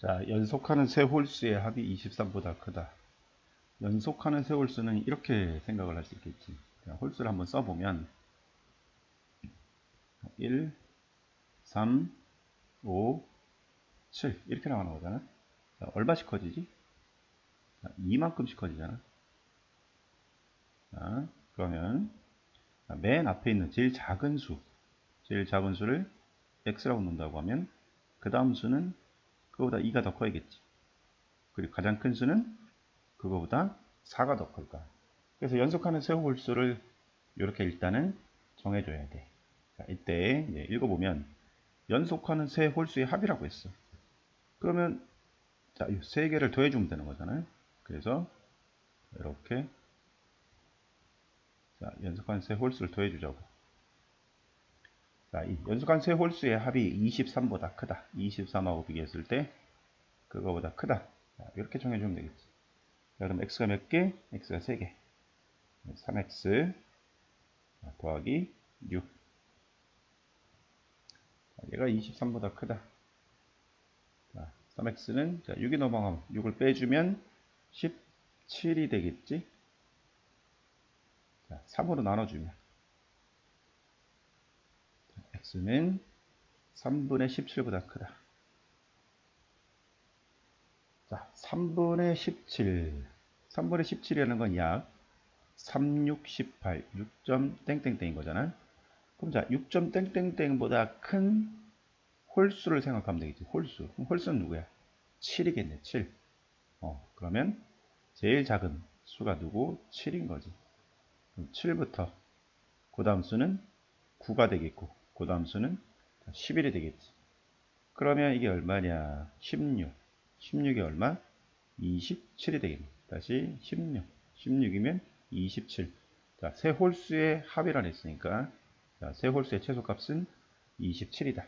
자, 연속하는 세 홀수의 합이 23보다 크다. 연속하는 세 홀수는 이렇게 생각을 할 수 있겠지. 자, 홀수를 한번 써보면 1, 3, 5, 7 이렇게 나오는 거잖아. 자, 얼마씩 커지지? 자, 이만큼씩 커지잖아. 자, 그러면 맨 앞에 있는 제일 작은 수, 제일 작은 수를 x라고 놓는다고 하면 그 다음 수는 그거보다 2가 더 커야겠지. 그리고 가장 큰 수는 그거보다 4가 더 클 거야. 그래서 연속하는 세호 홀수를 이렇게 일단은 정해줘야 돼. 자, 이때 읽어보면 연속하는 세 홀수의 합이라고 했어. 그러면 자, 이 세 개를 더해주면 되는 거잖아요. 그래서 이렇게 자, 연속한 세 홀수를 더해주자고. 자, 이 연속한 세 홀수의 합이 23보다 크다. 23하고 비교했을 때 그거보다 크다. 자, 이렇게 정해주면 되겠지. 자, 그럼 x가 몇 개? x가 3개. 3x 더하기 6. 자, 얘가 23보다 크다. 자, 3x는 자, 6이 넘어가면 6을 빼주면 17이 되겠지. 자, 3으로 나눠주면 x는 3분의 17보다 크다. 자, 3분의 17. 3분의 17이라는 건 약 3, 6, 18, 6점 땡땡땡인 거잖아. 그럼 자, 6점 땡땡땡보다 큰 홀수를 생각하면 되겠지. 홀수. 그럼 홀수는 누구야? 7이겠네. 7. 어, 그러면 제일 작은 수가 누구? 7인 거지. 그럼 7부터 그 다음 수는 9가 되겠고 그 다음 수는 11이 되겠지. 그러면 이게 얼마냐? 16. 16이 얼마? 27이 되겠네. 다시 16. 16이면 27. 자, 세 홀수의 합이라 했으니까 자, 세 홀수의 최소값은 27이다.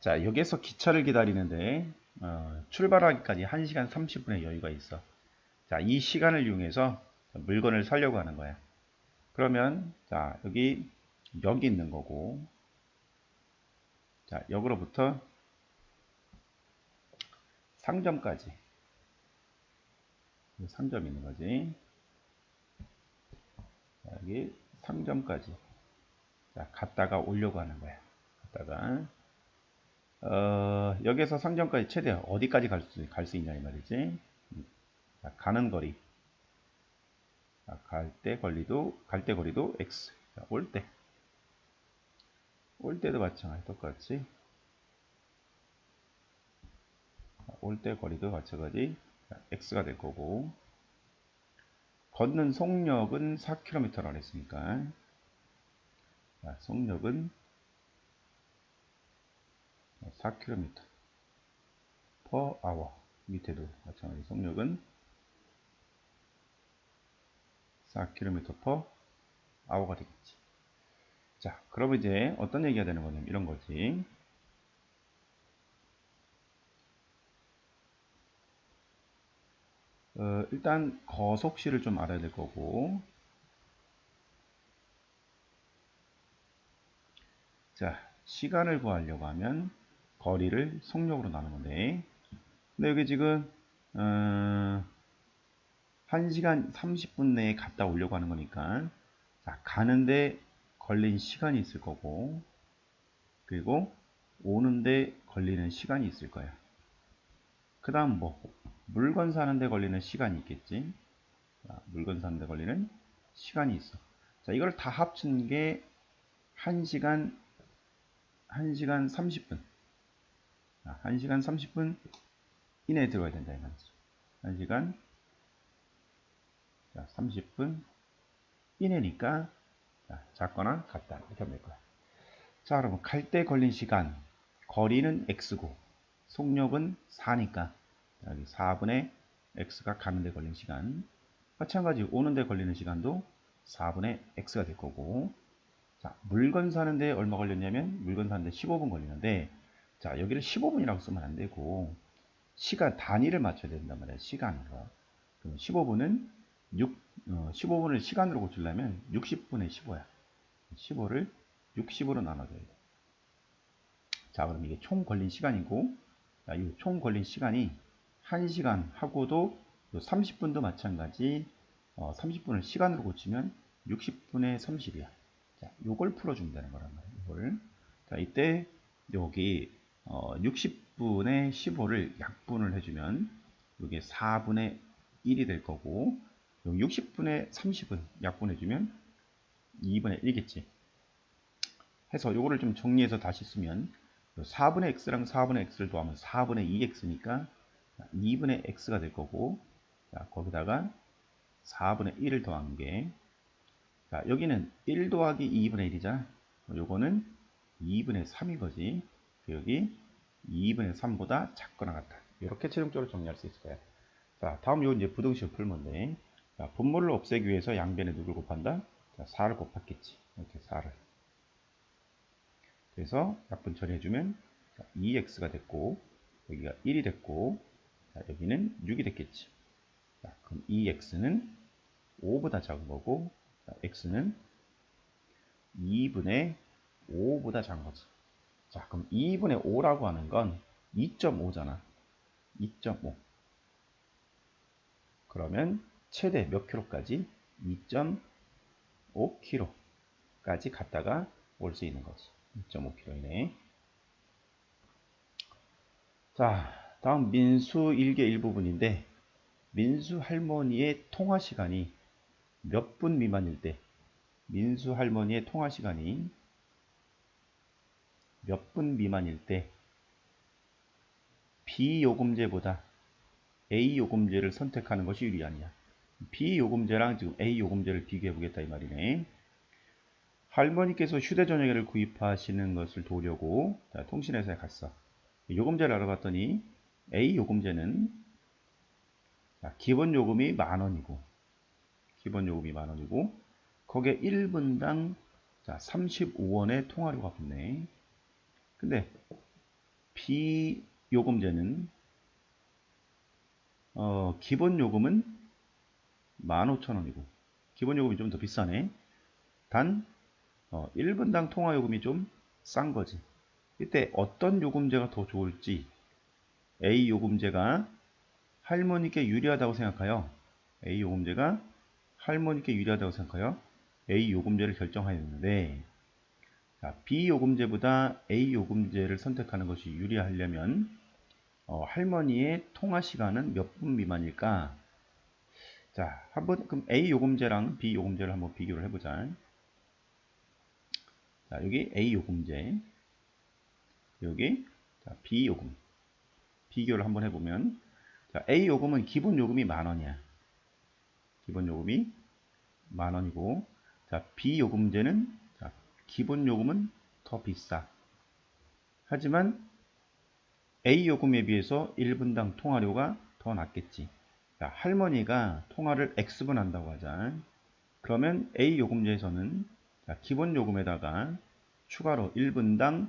자, 여기에서 기차를 기다리는데 어, 출발하기까지 1시간 30분의 여유가 있어. 자, 이 시간을 이용해서 물건을 사려고 하는 거야. 그러면 자, 여기 여기 있는 거고 자, 여기로부터 상점까지 상점 있는 거지. 자, 여기 상점까지 자, 갔다가 오려고 하는 거야. 갔다가 어, 여기서 상점까지 최대 어디까지 갈 수 갈수 있냐 이 말이지. 자, 가는 거리. 갈 때 거리도 갈 때 거리도 x. 자, 올 때. 올 때도 마찬가지 똑같이. 올 때 거리도 마찬가지 x가 될 거고 걷는 속력은 4km라고 했으니까 자, 속력은 4km per hour 밑에도 마찬가지 속력은 4km per hour가 되겠지. 자 그러면 이제 어떤 얘기가 되는 거냐면 이런 거지. 어, 일단 거속시를 좀 알아야 될 거고. 자 시간을 구하려고 하면 거리를 속력으로 나누는 건데 근데 여기 지금 어, 1시간 30분 내에 갔다 오려고 하는 거니까. 자, 가는데 걸린 시간이 있을 거고 그리고 오는데 걸리는 시간이 있을 거야. 그 다음 뭐 물건 사는데 걸리는 시간이 있겠지? 자, 물건 사는데 걸리는 시간이 있어. 자 이걸 다 합친 게 1시간 1시간 30분. 1시간 30분 이내에 들어야 된다 이 말이죠. 1시간 30분 이내니까 자, 작거나 같다. 이렇게 하면 될 거야. 자 그러면 갈때 걸린 시간 거리는 x고 속력은 4니까 여기 4분의 x가 가는데 걸린 시간. 마찬가지 오는데 걸리는 시간도 4분의 x가 될 거고. 자 물건 사는데 얼마 걸렸냐면 물건 사는데 15분 걸리는데 자 여기를 15분이라고 쓰면 안 되고 시간 단위를 맞춰야 된단 말이야 시간으로 그럼 15분은 6, 어, 15분을 시간으로 고치려면 60분의 15야 15를 60으로 나눠줘야 돼 자, 그럼 이게 총 걸린 시간이고, 자, 이총 걸린 시간이 1시간 하고도 30분도 마찬가지, 어, 30분을 시간으로 고치면 60분의 30이야. 자, 요걸 풀어준다는 거란 말이야. 이걸. 자, 이때 여기 어, 60분의 15를 약분을 해주면 이게 4분의 1이 될 거고 여기 60분의 30은 약분해주면 2분의 1겠지. 해서 요거를 좀 정리해서 다시 쓰면 4분의 x랑 4분의 x를 더하면 4분의 2x니까 2분의 x가 될 거고 자, 거기다가 4분의 1을 더한 게 자, 여기는 1 더하기 2분의 1이잖아. 요거는 2분의 3인 거지. 여기 2분의 3보다 작거나 같다. 이렇게 최종적으로 정리할 수 있을 거야. 자, 다음 요 이제 부등식을 풀면 돼. 자, 분모를 없애기 위해서 양변에 누굴 곱한다? 자, 4를 곱했겠지. 이렇게 4를. 그래서 약분 처리해주면 2x가 됐고 여기가 1이 됐고 자, 여기는 6이 됐겠지. 자, 그럼 2x는 5보다 작은 거고 자, x는 2분의 5보다 작은 거지. 자, 그럼 2분의 5라고 하는 건 2.5잖아. 2.5. 그러면 최대 몇 킬로까지? 2.5 킬로까지 갔다가 올 수 있는 거지. 2.5 킬로이네. 자, 다음 민수 일개 일부분인데 민수 할머니의 통화 시간이 몇 분 미만일 때 민수 할머니의 통화 시간이 몇 분 미만일 때 B요금제보다 A요금제를 선택하는 것이 유리하냐. B요금제랑 지금 A요금제를 비교해 보겠다 이 말이네. 할머니께서 휴대전화기를 구입하시는 것을 도려고 자, 통신회사에 갔어. 요금제를 알아봤더니 A요금제는 자, 기본 요금이 만 원이고 기본 요금이 만 원이고 거기에 1분당 자, 35원의 통화료가 붙네. 근데 비요금제는 어, 기본 요금은 15,000원이고 기본 요금이 좀 더 비싸네. 단 어, 1분당 통화 요금이 좀 싼 거지. 이때 어떤 요금제가 더 좋을지 A 요금제가 할머니께 유리하다고 생각하여 A 요금제가 할머니께 유리하다고 생각하여 A 요금제를 결정하였는데 자, B 요금제보다 A 요금제를 선택하는 것이 유리하려면 어, 할머니의 통화 시간은 몇 분 미만일까? 자, 한번 그럼 A 요금제랑 B 요금제를 한번 비교를 해보자. 자, 여기 A 요금제, 여기 자, B 요금 비교를 한번 해보면 자, A 요금은 기본 요금이 만 원이야. 기본 요금이 만 원이고 자, B 요금제는 자, 기본 요금은 더 비싸. 하지만 A 요금에 비해서 1분당 통화료가 더 낮겠지. 자, 할머니가 통화를 X분 한다고 하자. 그러면 A 요금제에서는 자, 기본 요금에다가 추가로 1분당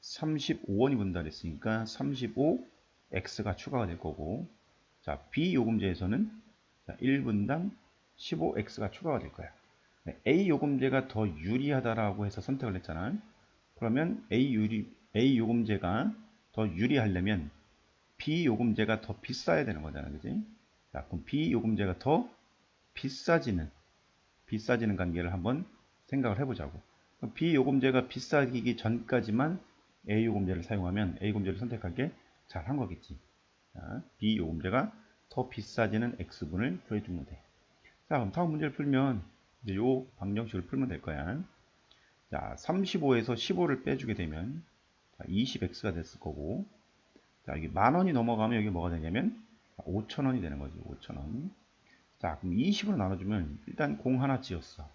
35원이 분달했으니까 35X가 추가가 될 거고 자, B 요금제에서는 자, 1분당 15X가 추가가 될 거야. 네, A 요금제가 더 유리하다라고 해서 선택을 했잖아. 그러면 A 유리 A 요금제가 더 유리하려면 B 요금제가 더 비싸야 되는 거잖아. 그지? 자, 그럼 B 요금제가 더 비싸지는 비싸지는 관계를 한번 생각을 해 보자고. B 요금제가 비싸기 전까지만 A 요금제를 사용하면 A 요금제를 선택하게 잘 한 거겠지. 자, B 요금제가 더 비싸지는 X분을 구해주면 돼. 자, 그럼 다음 문제를 풀면 이제 요 방정식을 풀면 될 거야. 자, 35에서 15를 빼주게 되면 자, 20x가 됐을 거고 자, 여기 만 원이 넘어가면 여기 뭐가 되냐면 5천 원이 되는 거지. 5천 원. 자, 그럼 20으로 나눠주면 일단 공 하나 지었어.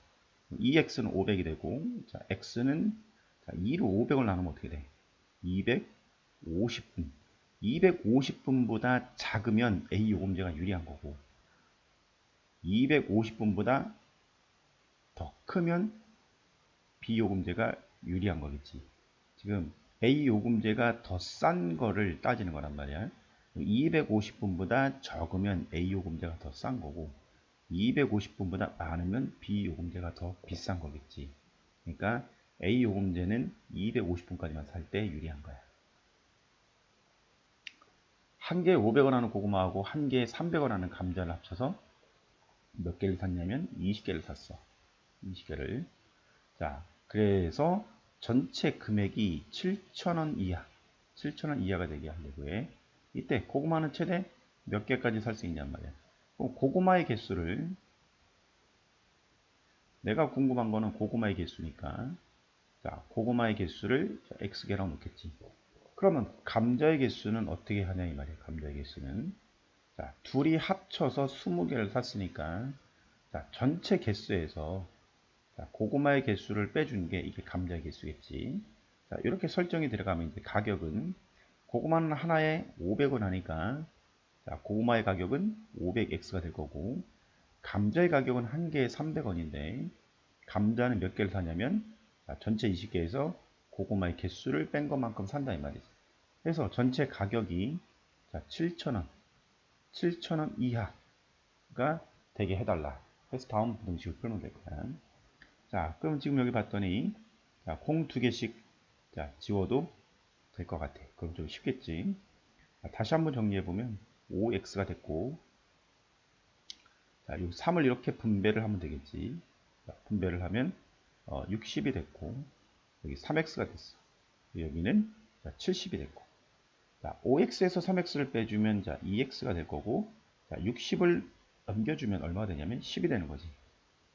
2x는 500이 되고 자, x는 자, 2로 500을 나누면 어떻게 돼? 250분. 250분보다 작으면 A 요금제가 유리한 거고 250분보다 더 크면 B 요금제가 유리한 거겠지. 지금 A 요금제가 더 싼 거를 따지는 거란 말이야. 250분보다 적으면 A 요금제가 더 싼 거고 250분보다 많으면 B 요금제가 더 비싼 거겠지. 그러니까 A 요금제는 250분까지만 살 때 유리한 거야. 한 개에 500원 하는 고구마하고 한 개에 300원 하는 감자를 합쳐서 몇 개를 샀냐면 20개를 샀어. 20개를. 자, 그래서 전체 금액이 7,000원 이하. 7,000원 이하가 되게 하려고 해. 이때 고구마는 최대 몇 개까지 살 수 있냔 말이야. 그럼 고구마의 개수를 내가 궁금한 거는 고구마의 개수니까 자, 고구마의 개수를 x개라고 놓겠지. 그러면 감자의 개수는 어떻게 하냐 이 말이에요. 감자의 개수는 자, 둘이 합쳐서 20개를 샀으니까 자, 전체 개수에서 자, 고구마의 개수를 빼준 게 이게 감자의 개수겠지. 자, 이렇게 설정이 들어가면 이제 가격은 고구마는 하나에 500원 하니까 자, 고구마의 가격은 500x가 될 거고 감자의 가격은 한 개에 300원인데 감자는 몇 개를 사냐면 자, 전체 20개에서 고구마의 개수를 뺀 것만큼 산다 이 말이지. 그래서 전체 가격이 자, 7,000원, 7,000원 이하가 되게 해달라. 그래서 다음 부등식을 풀면 될 거야. 자, 그럼 지금 여기 봤더니 자, 공 두 개씩 자, 지워도 될 것 같아. 그럼 좀 쉽겠지. 자, 다시 한번 정리해 보면 5x가 됐고 자, 이 3을 이렇게 분배를 하면 되겠지. 자, 분배를 하면 어, 60이 됐고 여기 3x가 됐어. 여기는 자, 70이 됐고 자, 5x에서 3x를 빼주면 자, 2x가 될 거고 자, 60을 넘겨주면 얼마가 되냐면 10이 되는 거지.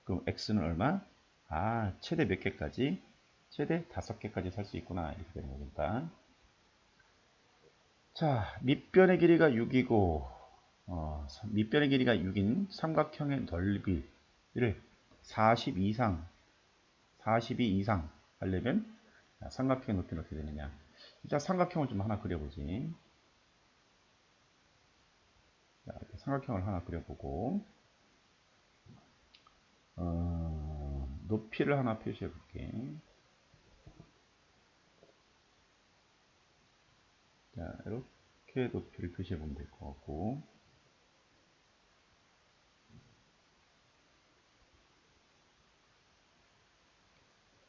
그럼 x는 얼마? 아, 최대 몇 개까지? 최대 5개까지 살 수 있구나. 이렇게 되는 거니까. 자, 밑변의 길이가 6이고 어, 밑변의 길이가 6인 삼각형의 넓이를 40 이상 42 이상 하려면 삼각형의 높이는 어떻게 되느냐. 자 삼각형을 좀 하나 그려보지. 자, 삼각형을 하나 그려보고 어, 높이를 하나 표시해 볼게 자, 이렇게 높이를 표시해 보면 될 것 같고.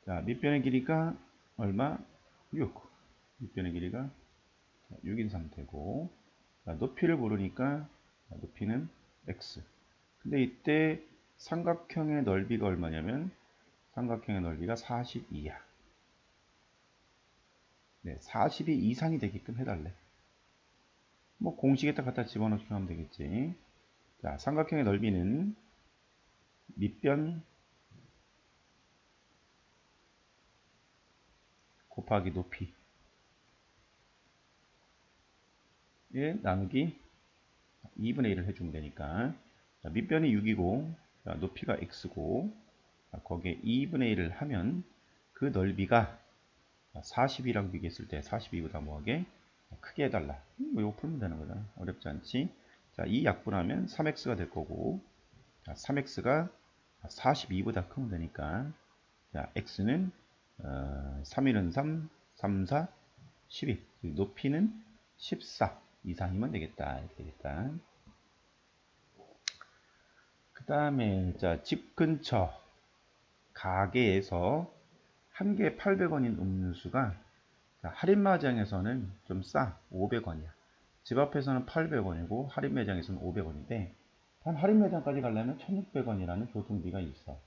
자, 밑변의 길이가 얼마? 6. 밑변의 길이가 6인 상태고. 자, 높이를 모르니까 높이는 x. 근데 이때 삼각형의 넓이가 얼마냐면 삼각형의 넓이가 42야. 네, 40이 이상이 되게끔 해달래. 뭐 공식에다 갖다 집어넣기 하면 되겠지. 자, 삼각형의 넓이는 밑변 곱하기 높이 에 나누기 2분의 1을 해주면 되니까 자, 밑변이 6이고 자, 높이가 x고 자, 거기에 2분의 1을 하면 그 넓이가 40이랑 비교했을 때 42보다 뭐하게 크게 해달라. 뭐 이거 풀면 되는 거잖아. 어렵지 않지? 자, 이 약분하면 3x가 될 거고, 자, 3x가 42보다 크면 되니까, 자, x는 어, 3, 1은 3, 3, 4, 12. 높이는 14 이상이면 되겠다. 이렇게 되겠다. 그 다음에, 자, 집 근처 가게에서 한 개에 800원인 음료수가 할인 매장에서는 좀 싸. 500원이야. 집 앞에서는 800원이고 할인 매장에서는 500원인데 단 할인 매장까지 가려면 1600원이라는 교통비가 있어.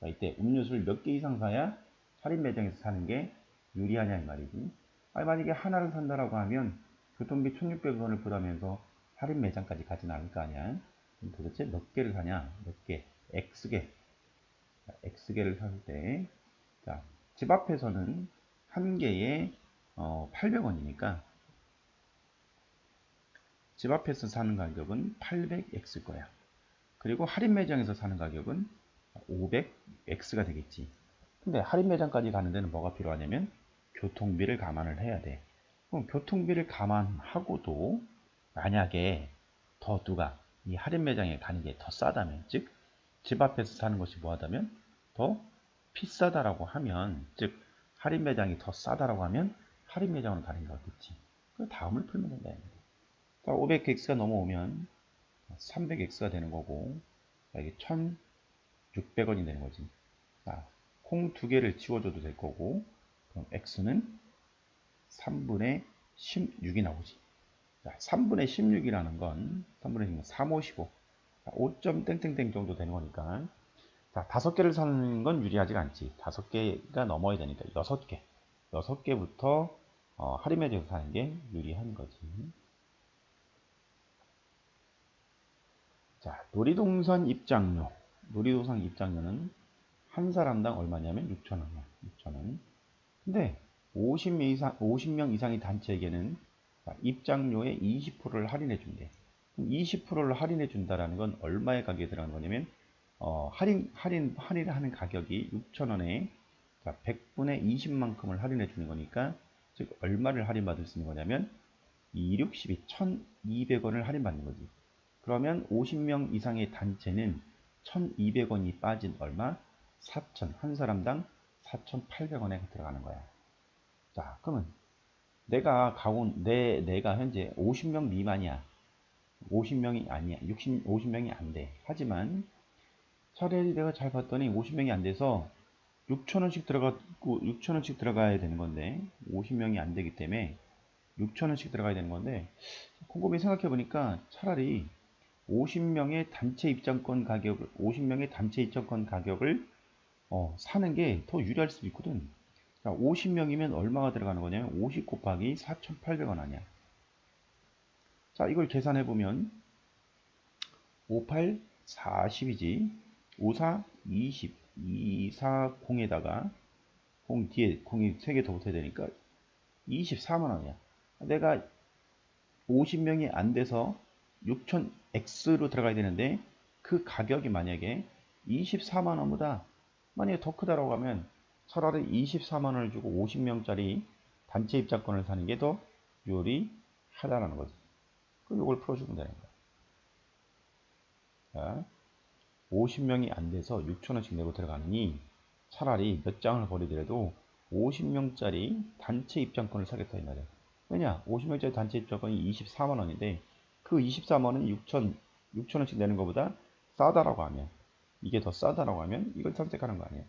자, 이때 음료수를 몇 개 이상 사야 할인 매장에서 사는 게 유리하냐 이 말이지. 아니 만약에 하나를 산다라고 하면 교통비 1600원을 부담해서 할인 매장까지 가진 않을 거 아니야. 도대체 몇 개를 사냐? 몇 개? X개. X개를 살 때, 자, 집 앞에서는 한 개에 어, 800원이니까 집 앞에서 사는 가격은 800X 거야. 그리고 할인 매장에서 사는 가격은 500X가 되겠지. 근데 할인 매장까지 가는 데는 뭐가 필요하냐면 교통비를 감안을 해야 돼. 그럼 교통비를 감안하고도 만약에 더 누가 이 할인 매장에 가는 게 더 싸다면 즉 집 앞에서 사는 것이 뭐하다면 더 비싸다라고 하면 즉 할인 매장이 더 싸다라고 하면 할인 매장으로 게 어떻지? 그 다음을 풀면 된다. 자, 500x가 넘어오면 300x가 되는 거고 자, 이게 1600원이 되는 거지. 자, 콩 두 개를 지워줘도 될 거고 그럼 x는 3분의 16이 나오지. 자, 3분의 16이라는 건 3분의 16은 3, 5, 15. 5점 땡땡땡 정도 되는 거니까 자, 다섯 개를 사는 건 유리하지가 않지. 다섯 개가 넘어야 되니까 여섯 개. 여섯 개부터 어, 할인매직을 사는 게 유리한 거지. 자, 놀이동산 입장료. 놀이동산 입장료는 한 사람당 얼마냐면 6,000원이야. 6,000원. 근데 50명 이상, 50명 이상의 단체에게는 입장료의 20%를 할인해 준대. 20%를 할인해 준다라는 건 얼마의 가격에 들어가는 거냐면 어, 할인 할인 할인을 하는 가격이 6,000원에 자, 100분의 20만큼을 할인해 주는 거니까 즉 얼마를 할인받을 수 있는 거냐면 2, 6, 12, 1,200원을 할인받는 거지. 그러면 50명 이상의 단체는 1,200원이 빠진 얼마? 4,000. 한 사람당 4,800원에 들어가는 거야. 자, 그러면 내가 가온 내 내가 현재 50명 미만이야. 50명이 아니야. 60 50명이 안 돼. 하지만 내가 잘 봤더니 50명이 안 돼서 6천원씩 들어가고 6천원씩 들어가야 되는 건데 50명이 안 되기 때문에 6천원씩 들어가야 되는 건데 곰곰이 생각해 보니까 차라리 50명의 단체 입장권 가격을 50명의 단체 입장권 가격을 어, 사는 게 더 유리할 수도 있거든. 자, 50명이면 얼마가 들어가는 거냐면 50 곱하기 4,800원 아니야. 자, 이걸 계산해 보면 58 40이지. 54 20 240에다가 0 뒤에 0이 3개 더 붙어야 되니까 24만 원이야. 내가 50명이 안 돼서 6000X로 들어가야 되는데 그 가격이 만약에 24만 원보다 만약에 더 크다라고 하면 차라리 24만 원을 주고 50명짜리 단체 입장권을 사는 게더 유리하다라는 거지. 그럼 이걸 풀어주면 되는 거야. 자, 50명이 안 돼서 6천원씩 내고 들어가느니 차라리 몇 장을 버리더라도 50명짜리 단체 입장권을 사겠다 이 말이야. 왜냐? 50명짜리 단체 입장권이 24만원인데 그 24만원은 6천, 6천원씩 내는 것보다 싸다라고 하면 이게 더 싸다라고 하면 이걸 선택하는 거 아니에요.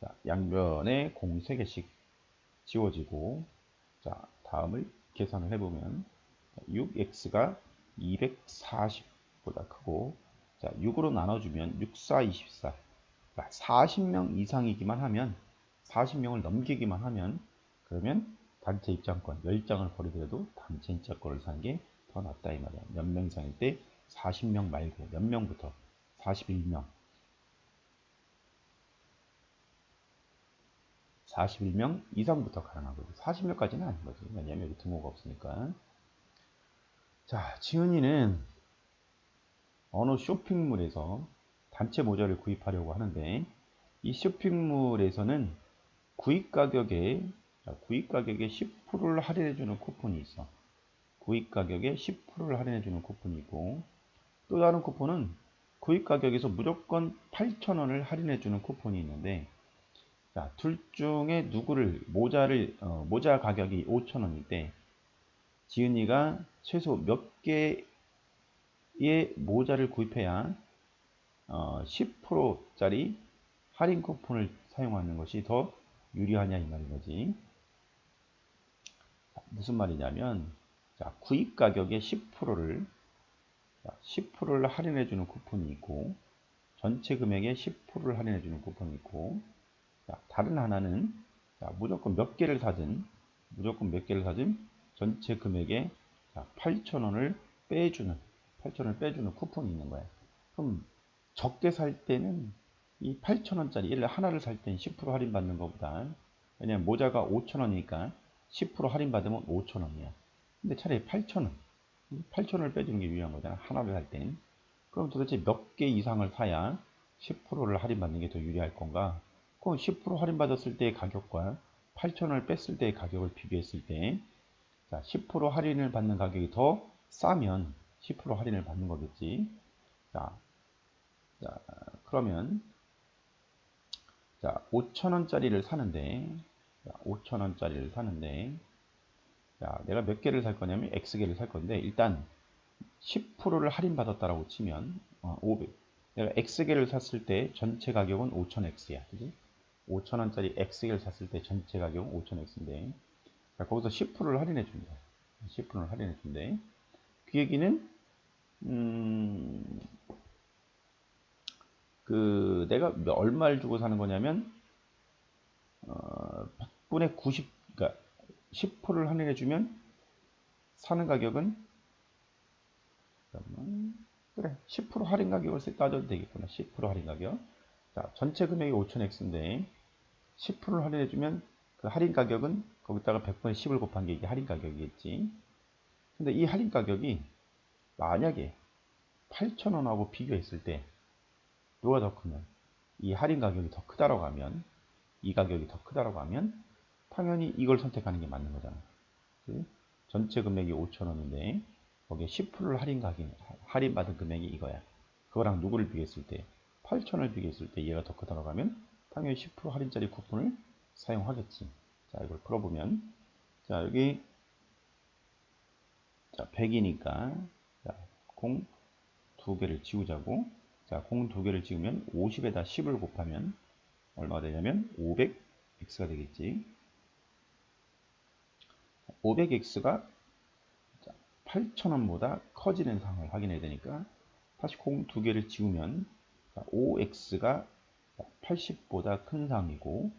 자, 양변에 공 3개씩 지워지고 자, 다음을 계산을 해보면 6x가 240 보다 크고 자, 6으로 나눠주면 6, 4, 24 자, 40명 이상이기만 하면 40명을 넘기기만 하면 그러면 단체 입장권 10장을 버리더라도 단체 입장권을 사는 게 더 낫다 이 말이야. 몇 명 이상일 때 40명 말고 몇 명부터 41명 41명 이상부터 가능하거든. 40명까지는 아닌 거지. 왜냐면 여기 등호가 없으니까. 자, 지은이는 어느 쇼핑몰에서 단체 모자를 구입하려고 하는데 이 쇼핑몰에서는 구입 가격에 구입 가격에 10%를 할인해 주는 쿠폰이 있어. 구입 가격에 10%를 할인해 주는 쿠폰이 있고 또 다른 쿠폰은 구입 가격에서 무조건 8,000원을 할인해 주는 쿠폰이 있는데 자, 둘 중에 누구를 모자를 어, 모자 가격이 5,000원인데 지은이가 최소 몇 개 의 모자를 구입해야 어, 10%짜리 할인 쿠폰을 사용하는 것이 더 유리하냐 이 말인 거지. 무슨 말이냐면 자, 구입 가격의 10%를 10%를 할인해 주는 쿠폰이 있고 전체 금액의 10%를 할인해 주는 쿠폰이 있고 자, 다른 하나는 자, 무조건 몇 개를 사든 무조건 몇 개를 사든 전체 금액의 8,000원을 빼주는 8,000원을 빼주는 쿠폰이 있는 거야. 그럼 적게 살 때는 이 8,000원짜리 예를 하나를 살땐10% 할인 받는 것보다 왜냐면 모자가 5,000원이니까 10% 할인 받으면 5,000원이야. 근데 차라리 8,000원 8,000원을 빼주는 게 유리한 거잖아. 하나를 살 땐. 그럼 도대체 몇 개 이상을 사야 10%를 할인 받는 게 더 유리할 건가? 그럼 10% 할인 받았을 때의 가격과 8,000원을 뺐을 때의 가격을 비교했을 때 자, 10% 할인을 받는 가격이 더 싸면 10% 할인을 받는 거겠지. 자, 자 그러면 자, 5,000원짜리를 사는데 자, 5,000원짜리를 사는데 자, 내가 몇 개를 살 거냐면 X개를 살 건데 일단 10%를 할인받았다라고 치면 어, 500 내가 X개를 샀을 때 전체 가격은 5,000X야. 그지? 5,000원짜리 X개를 샀을 때 전체 가격은 5,000X인데 거기서 10%를 할인해 준다. 10%를 할인해 준대. 그 얘기는 음, 그 내가 얼마를 주고 사는 거냐면 어, 100분의 90, 그러니까 10%를 할인해 주면 사는 가격은 잠깐만, 그래 10% 할인 가격을 따져도 되겠구나. 10% 할인 가격. 자 전체 금액이 5,000X인데 10%를 할인해 주면 그 할인 가격은 거기다가 100분의 10을 곱한 게 이게 할인 가격이겠지. 근데 이 할인 가격이 만약에 8,000원하고 비교했을 때 누가 더 크면 이 할인 가격이 더 크다라고 하면 이 가격이 더 크다라고 하면 당연히 이걸 선택하는 게 맞는 거잖아. 전체 금액이 5,000원인데 거기에 10%를 할인 가격 할인 받은 금액이 이거야. 그거랑 누구를 비교했을 때 8,000원을 비교했을 때 얘가 더 크다라고 하면 당연히 10% 할인짜리 쿠폰을 사용하겠지. 자, 이걸 풀어보면 자, 여기 자, 100이니까 자, 공 두 개를 지우자고 자, 공 두 개를 지우면 50에다 10을 곱하면 얼마가 되냐면 500x가 되겠지. 500x가 8,000원보다 커지는 상황을 확인해야 되니까 다시 공 두 개를 지우면 5x가 80보다 큰 상이고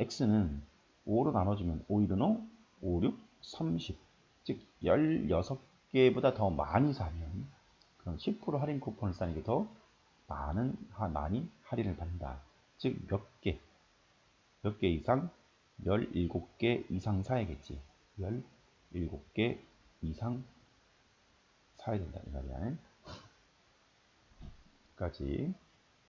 x는 5로 나눠주면 5, 1은 5, 5, 6, 30. 즉 16 개보다 더 많이 사면 그럼 10% 할인 쿠폰을 싸는 게 더 많은 많이 할인을 받는다. 즉 몇 개, 몇 개 이상 17개 이상 사야겠지. 17개 이상 사야 된다 이 말이야. 까지